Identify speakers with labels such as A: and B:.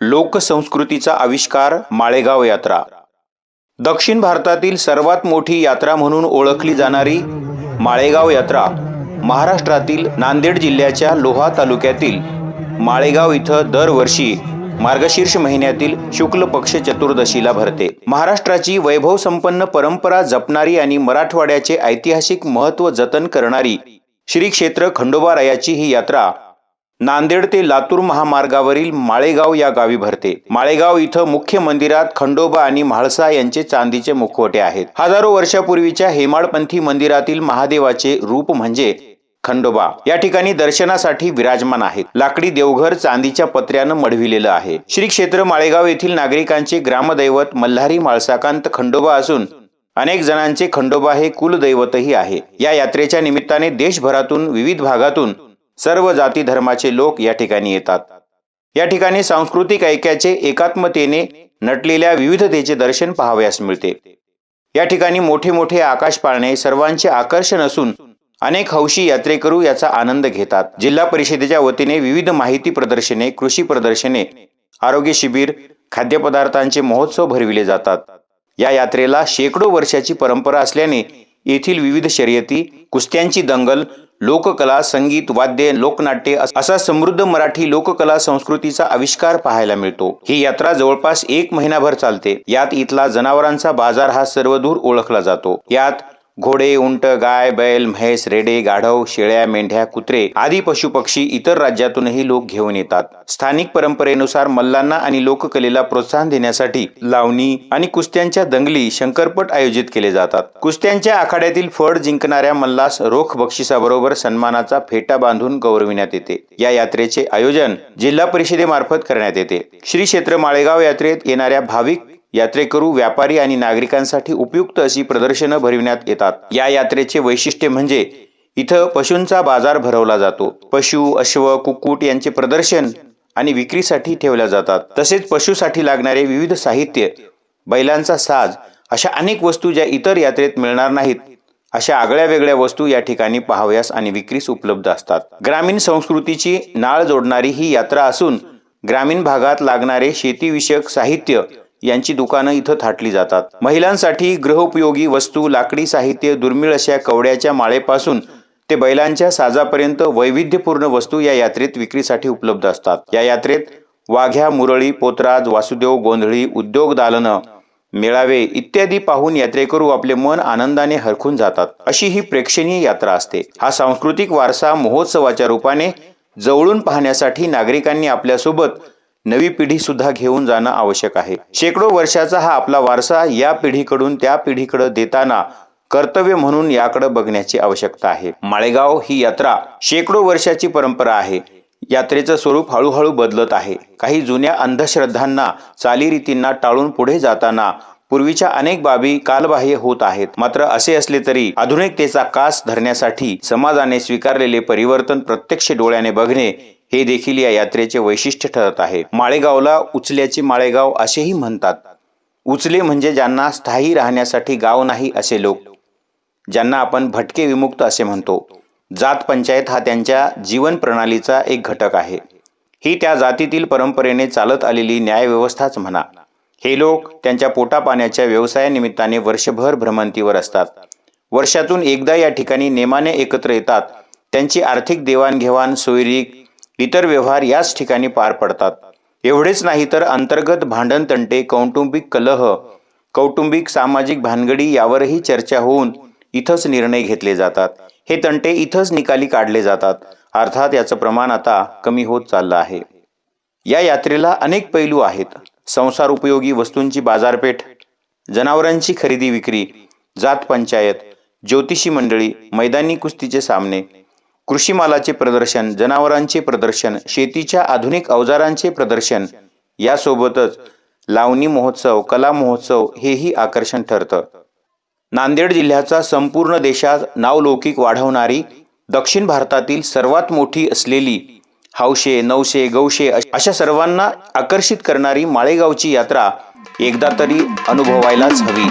A: लोकसंस्कृतीचा आविष्कार माळेगाव यात्रा. दक्षिण भारतातील सर्वात मोठी यात्रा म्हणून ओळखली जाणारी माळेगाव यात्रा महाराष्ट्रातील नांदेड जिल्ह्याच्या लोहा तालुक्यातील माळेगाव इथं दरवर्षी मार्गशीर्ष महिन्यातील शुक्ल पक्ष चतुर्दशीला भरते. महाराष्ट्राची वैभव संपन्न परंपरा जपणारी आणि मराठवाड्याचे ऐतिहासिक महत्त्व जतन करणारी श्री क्षेत्र खंडोबारायाची ही यात्रा नांदेड ते लातूर महामार्गावरील माळेगाव या गावी भरते. माळेगाव इथं मुख्य मंदिरात खंडोबा आणि म्हाळसा यांचे चांदीचे मुखवटे आहेत. हजारो वर्षापूर्वीच्या हेमाडपंथी मंदिरातील महादेवाचे रूप म्हणजे खंडोबा. या ठिकाणी दर्शनासाठी विराजमान आहेत. लाकडी देवघर चांदीच्या पत्र्यानं मढविलेलं आहे. श्री क्षेत्र माळेगाव येथील नागरिकांचे ग्रामदैवत मल्हारी माळसाकांत खंडोबा असून अनेक जणांचे खंडोबा हे कुलदैवतही आहे. या यात्रेच्या निमित्ताने देशभरातून विविध भागातून सर्व जाती धर्माचे लोक या ठिकाणी येतात. या ठिकाणी सांस्कृतिक ऐक्याचे एकात्मतेने नटलेल्या विविधतेचे दर्शन पाहावयास मिळते. या ठिकाणी मोठे मोठे आकाश पाळणे सर्वांचे आकर्षण असून अनेक हौशी यात्रेकरू याचा आनंद घेतात. जिल्हा परिषदेच्या वतीने विविध माहिती प्रदर्शने कृषी प्रदर्शने आरोग्य शिबिर खाद्यपदार्थांचे महोत्सव भरविले जातात. या यात्रेला शेकडो वर्षाची परंपरा असल्याने येथील विविध शर्यती कुस्त्यांची दंगल लोककला संगीत वाद्य लोकनाट्य असा समृद्ध मराठी लोककला संस्कृतीचा आविष्कार पाहायला मिळतो. ही यात्रा जवळपास एक महिनाभर चालते. यात इथला जनावरांचा बाजार हा सर्वदूर ओळखला जातो. यात घोडे उंट गाय बैल म्हैस रेडे गाढव शेळ्या मेंढ्या कुत्रे आदी पशुपक्षी इतर राज्यातूनही लोक घेऊन येतात. स्थानिक परंपरेनुसार मल्लांना आणि लोककलेला प्रोत्साहन देण्यासाठी लावणी आणि कुस्त्यांच्या दंगली शंकरपट आयोजित केले जातात. कुस्त्यांच्या आखाड्यातील फळ जिंकणाऱ्या मल्लास रोख बक्षिसाबरोबर सन्मानाचा फेटा बांधून गौरविण्यात येते. या यात्रेचे आयोजन जिल्हा परिषदेमार्फत करण्यात येते. श्री क्षेत्र माळेगाव यात्रेत येणाऱ्या भाविक यात्रेकरू व्यापारी आणि नागरिकांसाठी उपयुक्त अशी प्रदर्शनं भरविण्यात येतात. या यात्रेचे वैशिष्ट्य म्हणजे इथं पशूंचा बाजार भरवला जातो. पशु अश्व कुक्कुट यांचे प्रदर्शन आणि विक्रीसाठी ठेवल्या जातात. तसेच पशुसाठी लागणारे विविध साहित्य बैलांचा साज अशा अनेक वस्तू ज्या इतर यात्रेत मिळणार नाहीत अशा आगळ्या वेगळ्या वस्तू या ठिकाणी पाहावयास आणि विक्रीस उपलब्ध असतात. ग्रामीण संस्कृतीची नाळ जोडणारी ही यात्रा असून ग्रामीण भागात लागणारे शेतीविषयक साहित्य यांची दुकानं इथं थाटली जातात. महिलांसाठी गृहोपयोगी वस्तू लाकडी साहित्य दुर्मिळ अशा कवड्याच्या माळेपासून ते बैलांच्या साजापर्यंत वैविध्यपूर्ण वस्तू या यात्रेत विक्रीसाठी उपलब्ध असतात. या यात्रेत वाघ्या मुरळी पोतराज वासुदेव गोंधळी उद्योग दालनं मेळावे इत्यादी पाहून यात्रेकरू आपले मन आनंदाने हरखून जातात. अशी ही प्रेक्षणीय यात्रा असते. हा सांस्कृतिक वारसा महोत्सवाच्या रूपाने जवळून पाहण्यासाठी नागरिकांनी आपल्यासोबत नवी पिढी सुद्धा घेऊन जाणं आवश्यक आहे. शेकडो वर्षाचा हा आपला वारसा या पिढीकडून त्या पिढीकडे देताना कर्तव्य म्हणून याकडे बघण्याची आवश्यकता आहे. माळेगाव ही यात्रा शेकडो वर्षाची परंपरा आहे. यात्रेचं स्वरूप हळूहळू बदलत आहे. काही जुन्या अंधश्रद्धांना चालीरीतींना टाळून पुढे जाताना पूर्वीच्या अनेक बाबी कालबाह्य होत आहेत. मात्र असे असले तरी आधुनिकतेचा कास धरण्यासाठी समाजाने स्वीकारलेले परिवर्तन प्रत्यक्ष डोळ्याने बघणे हे देखील या यात्रेचे वैशिष्ट्य ठरत आहे. माळेगावला उचल्याचे माळेगाव असेही म्हणतात. उचले म्हणजे ज्यांना स्थायी राहण्यासाठी गाव नाही असे लोक ज्यांना आपण भटके विमुक्त असे म्हणतो. जात पंचायत हा त्यांच्या जीवन प्रणालीचा एक घटक आहे. ही त्या जातीतील परंपरेने चालत आलेली न्यायव्यवस्थाच म्हणा. हे लोक त्यांच्या पोटापाण्याच्या व्यवसायानिमित्ताने वर्षभर भ्रमंतीवर असतात. वर्षातून एकदा या ठिकाणी नेमाने एकत्र येतात. त्यांची आर्थिक देवाणघेवाण सोयरीक इतर व्यवहार याच ठिकाणी पार पडतात. एवढेच नाही तर अंतर्गत भांडणतंटे कौटुंबिक कलह कौटुंबिक सामाजिक भानगडी यावरही चर्चा होऊन इथंच निर्णय घेतले जातात. हे तंटे इथंच निकाली काढले जातात. अर्थात याचं प्रमाण आता कमी होत चाललं आहे. या यात्रेला अनेक पैलू आहेत. संसार उपयोगी वस्तूंची बाजारपेठ जनावरांची खरेदी विक्री जात पंचायत ज्योतिषी मंडळी मैदानी कुस्तीचे सामने कृषी मालाचे प्रदर्शन जनावरांचे प्रदर्शन शेतीच्या आधुनिक अवजारांचे प्रदर्शन यासोबतच लावणी महोत्सव कला महोत्सव हेही आकर्षण ठरतं. नांदेड जिल्ह्याचा संपूर्ण देशात नावलौकिक वाढवणारी दक्षिण भारतातील सर्वात मोठी असलेली हौशे नवशे गौशे अशा सर्वांना आकर्षित करणारी माळेगावची यात्रा एकदा तरी अनुभवायलाच हवी.